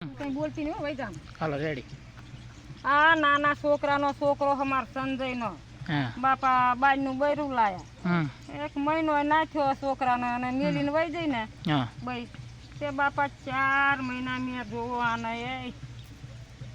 કઈ બોલતી નહીં વઈ જામ હાલો રેડી આ નાના છોકરાનો છોકરો અમાર સંજયનો. બાપા બાપા બાજનું બૈરું લાયા. એક મહિનો નાખ્યો છોકરાને અને મેલીને વહી જઈ ને ભાઈ તે બાપા ચાર મહિના મેં જોવાના એ.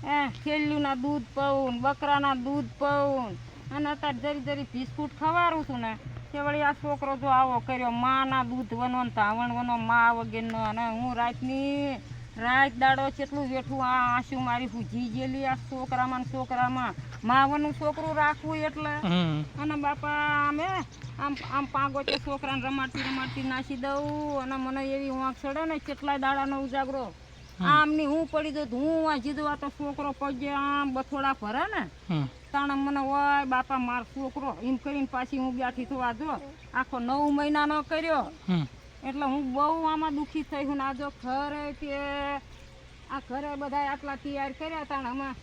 એ ખેલ્યુંના દૂધ પવું બકરાના દૂધ પવું અને અત્યારે જરી જરી બિસ્કુટ ખવારું છું ને તે વળી આ છોકરો જો આવો કર્યો માના દૂધ વનો ને ધાવણ વનો મા વગરનો અને હું રાતની રાત દાડો કેટલું વેઠું આ આંસુ મારી ભૂજી ગયેલી આ છોકરામાં ને છોકરામાં. માવાનું છોકરું રાખવું એટલે. અને બાપા અમે આમ આમ પાંગો તે છોકરાને રમાડતી રમાડતી નાસી દઉં અને મને એવી વાંક ચડે ને કેટલાય દાડાનો ઉજાગરો. આમની હું પડી દઉં તો હું આ જીધું આ તો છોકરો પગે આમ બથોડા ભરે ને. તાણે મને ઓય બાપા માર છોકરો. એમ કરીને પાછી હું બેઠી થવા જો આખો નવ મહિનાનો કર્યો. હમ. એટલે હું બહુ આમાં દુઃખી થઈ હું જો ઘરે કે આ ઘરે બધા આટલા તૈયાર કર્યા તાણે આમાં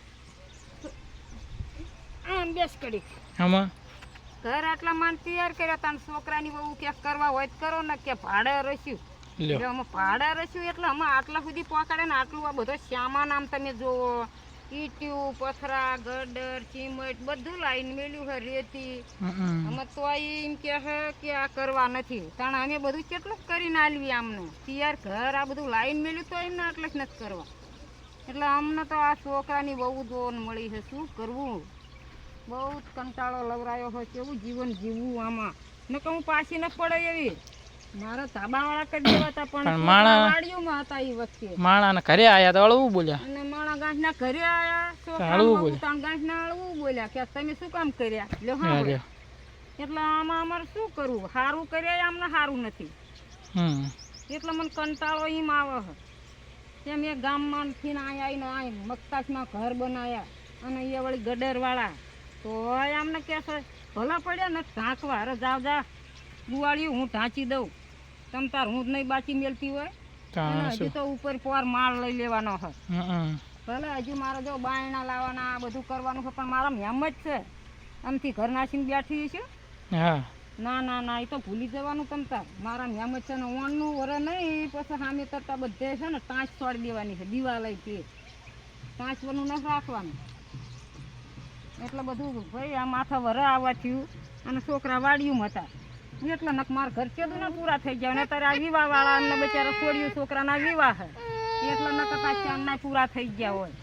આમ બેસ કરી. આમાં? ઘર આટલા માન તૈયાર કર્યા હતા છોકરાની બહુ ક્યાંક કરવા હોય કરો ને કે ભાડે રસ્યું. એટલે અમે ભાડે રસ્યું એટલે અમે આટલા સુધી પહોંચાડે ને આટલું આ બધો સામાન આમ તમે જુઓ ઈટ્યું પથરા ગડર ચીમટ બધું લાઈન મેલ્યું હે રેતી. અમે તો આ એમ કે હે કે આ કરવા નથી. તાણે અમે બધું કેટલું કરીને આલવી આમને. તૈયાર ઘર આ બધું લાઈન મેલ્યું તો એમને આટલે જ નથી કરવા. એટલે અમને તો આ છોકરાની બહુ દોન મળી છે. શું કરવું? બહુ જ કંટાળો લવરાયો હોય કેવું જીવન જીવવું આમાં? નકર હું પાછી ન પડે એવી. મારા ધાબાવાળા કરી દેવા હતા પણ પણ માણા- વાડીઓમાં હતા એ વખતે માણાને ઘરે આયા તો બોલ્યા. ગાંઠના ઘરે આયા છોકરા હાલવું બહુ બોલે. ત્રણ ગાંઠના હળવું બોલ્યા કે તમે શું કામ કર્યા? લ્યો હા હા બોલે. લ્યો એટલે આમાં અમારે શું કરવું? સારું કર્યા અમને સારું નથી. એટલે મને કંટાળો એમ આવે છે. તે મેં ગામમાંથી અહીંયા આવીને અહીં મગતાસમાં ઘર બનાવ્યા અને એ વળી ગડરવાળા. તો અમને કહે છે ભલા પડ્યા ને ઢાંકવા અરે જાવ જા. ગુવાળિયું હું ઢાંચી દઉં. તમ તાર હું જ નહીં બાચી મેલતી હોય. તા હજુ શું? તો ઉપર પોર માળ લઈ લેવાનો હમ. ભલે હજુ મારે જો બાયણા લાવવાના આ બધું કરવાનું છે પણ મારા એમ જ છે. આમથી ઘર નાસીને બેઠી છે હા. ના ના ના એ તો ભૂલી જવાનું તમ તાર. મારા એમ જ છે ને ઓણનું વરે નહીં પછી સામે તરતા બધે છે ને ટાંચ છોડી દેવાની છે દિવાલય તે ટાંચ વરનું ના રાખવાનું. એટલે બધું ભાઈ આ માથા વરે આવવા થયું. અને છોકરા વાડિયું હતા. એટલે નક મારા ઘર કેદું ને પૂરા થઈ ગયા ને અત્યારે આ વિવાહ વાળા અને બચારા છોડ્યું છોકરાના વિવાહ. છે એટલે નકર પાછા એમના પૂરા થઈ ગયા હોય.